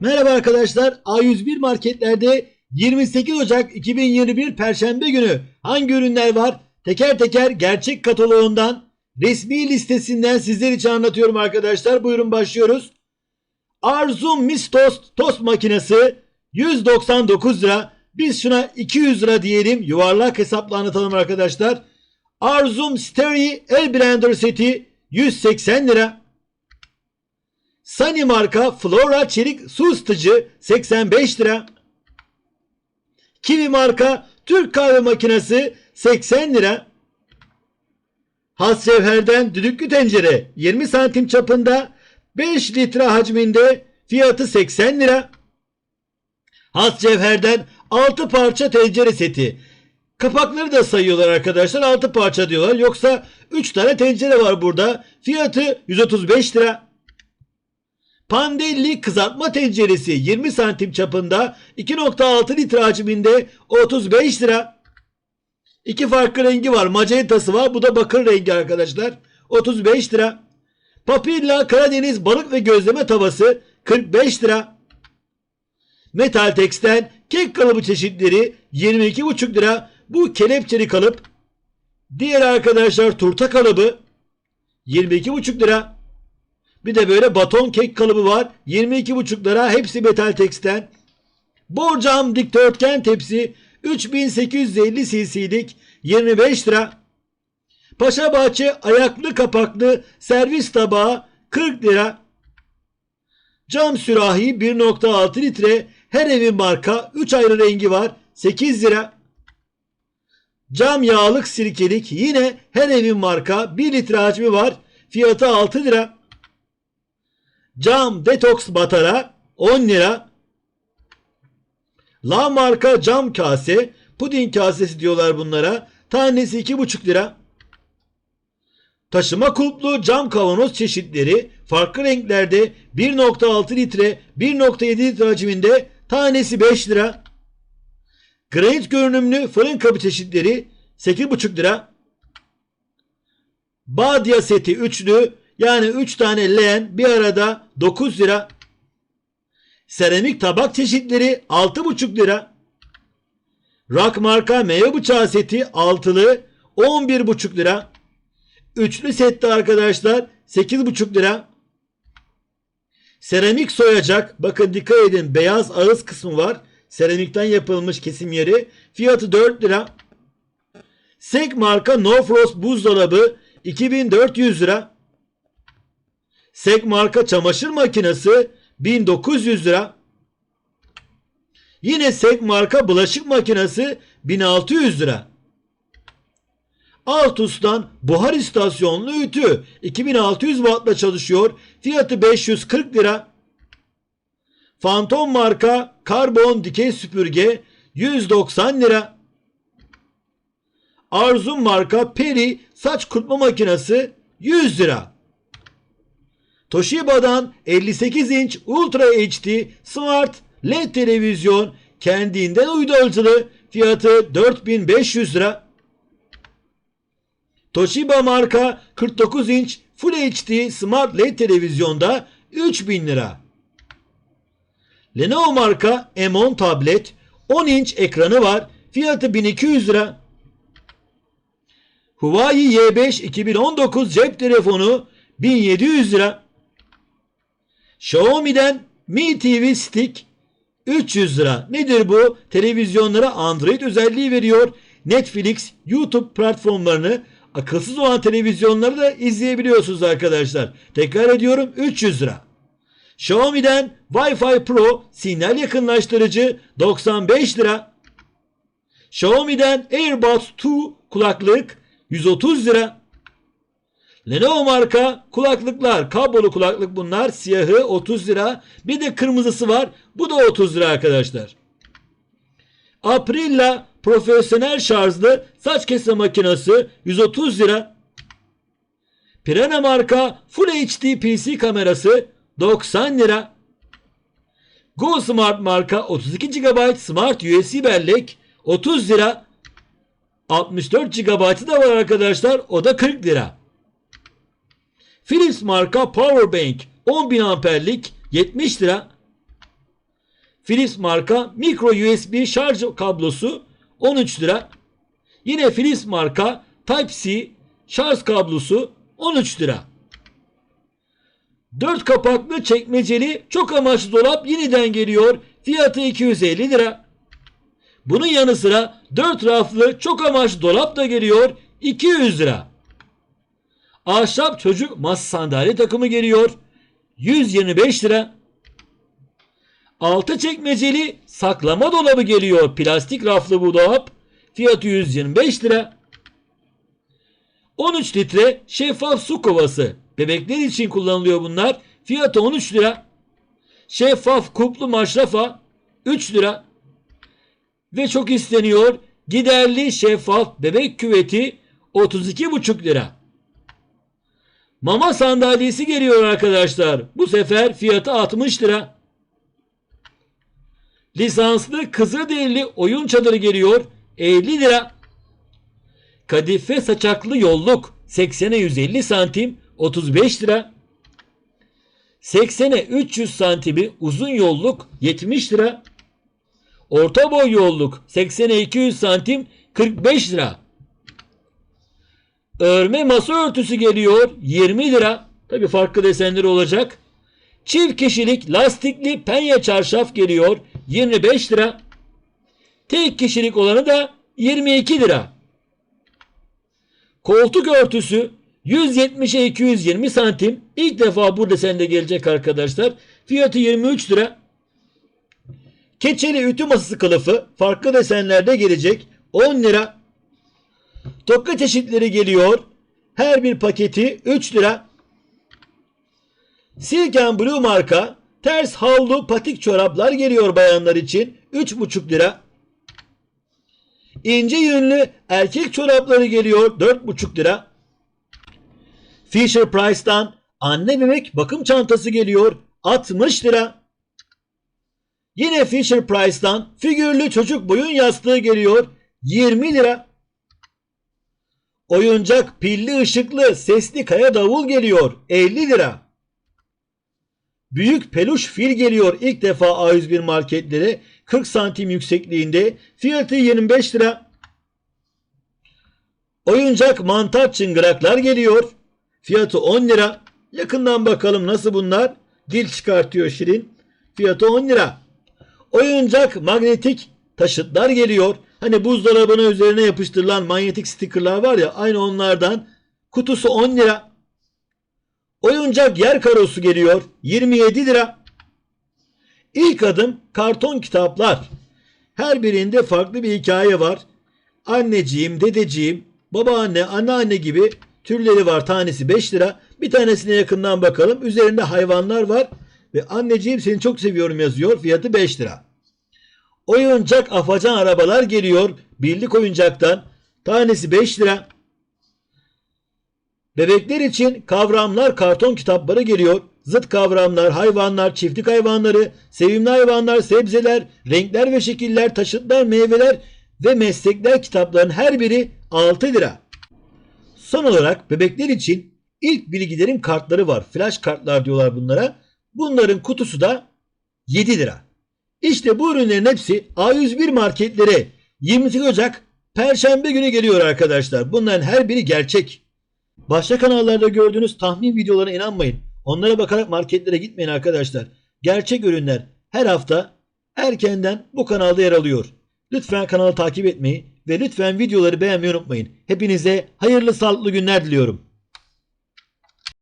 Merhaba arkadaşlar. A101 marketlerde 28 Ocak 2021 Perşembe günü hangi ürünler var? Teker teker gerçek kataloğundan resmi listesinden sizler için anlatıyorum arkadaşlar. Buyurun başlıyoruz. Arzum Mis Toast tost makinesi 199 lira. Biz şuna 200 lira diyelim. Yuvarlak hesapla anlatalım arkadaşlar. Arzum Stereo El Blender seti 180 lira. Sunny marka Flora çelik su ısıtıcı 85 lira. Kiwi marka Türk kahve makinesi 80 lira. Has cevherden düdüklü tencere 20 santim çapında 5 litre hacminde fiyatı 80 lira. Has cevherden 6 parça tencere seti. Kapakları da sayıyorlar arkadaşlar 6 parça diyorlar. Yoksa 3 tane tencere var burada. Fiyatı 135 lira. Pandelli kızartma tenceresi 20 santim çapında 2.6 litre hacminde 35 lira. İki farklı rengi var. Magentası var. Bu da bakır rengi arkadaşlar. 35 lira. Papilla Karadeniz balık ve gözleme tavası 45 lira. Metal Tex'ten kek kalıbı çeşitleri 22,5 lira. Bu kelepçeli kalıp. Diğer arkadaşlar turta kalıbı 22,5 lira. Bir de böyle baton kek kalıbı var. 22,5 lira. Hepsi metal teksten. Borcam dikdörtgen tepsi 3850 cc'lik 25 lira. Paşabahçe ayaklı kapaklı servis tabağı 40 lira. Cam sürahi 1.6 litre her evin marka 3 ayrı rengi var 8 lira. Cam yağlık sirkelik yine her evin marka 1 litre hacmi var fiyatı 6 lira. Cam detoks batara 10 lira. La marka cam kase, puding kasesi diyorlar bunlara. Tanesi 2,5 lira. Taşıma kulplu cam kavanoz çeşitleri farklı renklerde 1.6 litre, 1.7 litre hacminde tanesi 5 lira. Granit görünümlü fırın kabı çeşitleri 8,5 lira. Badya seti üçlü yani 3 tane leğen bir arada 9 lira. Seramik tabak çeşitleri 6,5 lira. Rak marka meyve bıçağı seti altılı 11,5 lira. Üçlü sette arkadaşlar 8,5 lira. Seramik soyacak. Bakın dikkat edin beyaz ağız kısmı var. Seramikten yapılmış kesim yeri. Fiyatı 4 lira. Sek marka No Frost buzdolabı 2400 lira. Sek marka çamaşır makinesi 1900 lira. Yine Sek marka bulaşık makinesi 1600 lira. Altus'tan buhar istasyonlu ütü 2600 wattla çalışıyor. Fiyatı 540 lira. Phantom marka karbon dikey süpürge 190 lira. Arzum marka Peri saç kurutma makinesi 100 lira. Toshiba'dan 58 inç Ultra HD Smart LED televizyon kendinden uydu ölçülü fiyatı 4500 lira. Toshiba marka 49 inç Full HD Smart LED televizyonda 3000 lira. Lenovo marka M10 tablet 10 inç ekranı var. Fiyatı 1200 lira. Huawei Y5 2019 cep telefonu 1700 lira. Xiaomi'den Mi TV Stick 300 lira. Nedir bu? Televizyonlara Android özelliği veriyor. Netflix, YouTube platformlarını akılsız olan televizyonları da izleyebiliyorsunuz arkadaşlar. Tekrar ediyorum 300 lira. Xiaomi'den Wi-Fi Pro sinyal yakınlaştırıcı 95 lira. Xiaomi'den AirBuds 2 kulaklık 130 lira. Lenovo marka kulaklıklar, kablolu kulaklık bunlar. Siyahı 30 lira. Bir de kırmızısı var. Bu da 30 lira arkadaşlar. Aprilla profesyonel şarjlı saç kesme makinesi 130 lira. Pirana marka Full HD PC kamerası 90 lira. Go Smart marka 32 GB Smart USB bellek 30 lira. 64 GB'ı da var arkadaşlar. O da 40 lira. Philips marka Powerbank 10.000 amperlik 70 lira. Philips marka micro USB şarj kablosu 13 lira. Yine Philips marka Type-C şarj kablosu 13 lira. 4 kapaklı çekmeceli çok amaçlı dolap yeniden geliyor. Fiyatı 250 lira. Bunun yanı sıra 4 raflı çok amaçlı dolap da geliyor. 200 lira. Ahşap çocuk masa sandalye takımı geliyor. 125 lira. 6 çekmeceli saklama dolabı geliyor. Plastik raflı bu dolap. Fiyatı 125 lira. 13 litre şeffaf su kovası. Bebekler için kullanılıyor bunlar. Fiyatı 13 lira. Şeffaf kuplu maşrafa 3 lira. Ve çok isteniyor. Giderli şeffaf bebek küveti 32,5 lira. Mama sandalyesi geliyor arkadaşlar. Bu sefer fiyatı 60 lira. Lisanslı Kızılderili oyun çadırı geliyor. 50 lira. Kadife saçaklı yolluk 80'e 150 santim 35 lira. 80'e 300 santimi uzun yolluk 70 lira. Orta boy yolluk 80'e 200 santim 45 lira. Örme masa örtüsü geliyor 20 lira. Tabi farklı desenleri olacak. Çift kişilik lastikli penye çarşaf geliyor 25 lira. Tek kişilik olanı da 22 lira. Koltuk örtüsü 170'e 220 santim. İlk defa bu desende gelecek arkadaşlar. Fiyatı 23 lira. Keçeli ütü masası kılıfı farklı desenlerde gelecek. 10 lira. Tokka çeşitleri geliyor. Her bir paketi 3 lira. Silk and Blue marka ters havlu patik çoraplar geliyor bayanlar için. 3,5 lira. İnce yünlü erkek çorapları geliyor 4,5 lira. Fisher Price'tan anne bebek bakım çantası geliyor 60 lira. Yine Fisher Price'tan figürlü çocuk boyun yastığı geliyor 20 lira. Oyuncak pilli ışıklı sesli kaya davul geliyor 50 lira. Büyük peluş fil geliyor ilk defa A101 marketlere 40 santim yüksekliğinde fiyatı 25 lira. Oyuncak mantar çıngıraklar geliyor. Fiyatı 10 lira. Yakından bakalım nasıl bunlar. Dil çıkartıyor Şirin. Fiyatı 10 lira. Oyuncak magnetik taşıtlar geliyor. Hani buzdolabının üzerine yapıştırılan manyetik stickerlar var ya aynı onlardan. Kutusu 10 lira. Oyuncak yer karosu geliyor. 27 lira. İlk adım karton kitaplar. Her birinde farklı bir hikaye var. Anneciğim, dedeciğim, babaanne, anneanne gibi türleri var. Tanesi 5 lira. Bir tanesine yakından bakalım. Üzerinde hayvanlar var. Ve anneciğim seni çok seviyorum yazıyor. Fiyatı 5 lira. Oyuncak afacan arabalar geliyor. Birlik oyuncaktan. Tanesi 5 lira. Bebekler için kavramlar karton kitapları geliyor. Zıt kavramlar, hayvanlar, çiftlik hayvanları, sevimli hayvanlar, sebzeler, renkler ve şekiller, taşıtlar, meyveler ve meslekler kitapların her biri 6 lira. Son olarak bebekler için ilk bilgilerim kartları var. Flash kartlar diyorlar bunlara. Bunların kutusu da 7 lira. İşte bu ürünlerin hepsi A101 marketlere 28 Ocak Perşembe günü geliyor arkadaşlar. Bunların her biri gerçek. Başka kanallarda gördüğünüz tahmin videolarına inanmayın. Onlara bakarak marketlere gitmeyin arkadaşlar. Gerçek ürünler her hafta erkenden bu kanalda yer alıyor. Lütfen kanalı takip etmeyi ve lütfen videoları beğenmeyi unutmayın. Hepinize hayırlı sağlıklı günler diliyorum.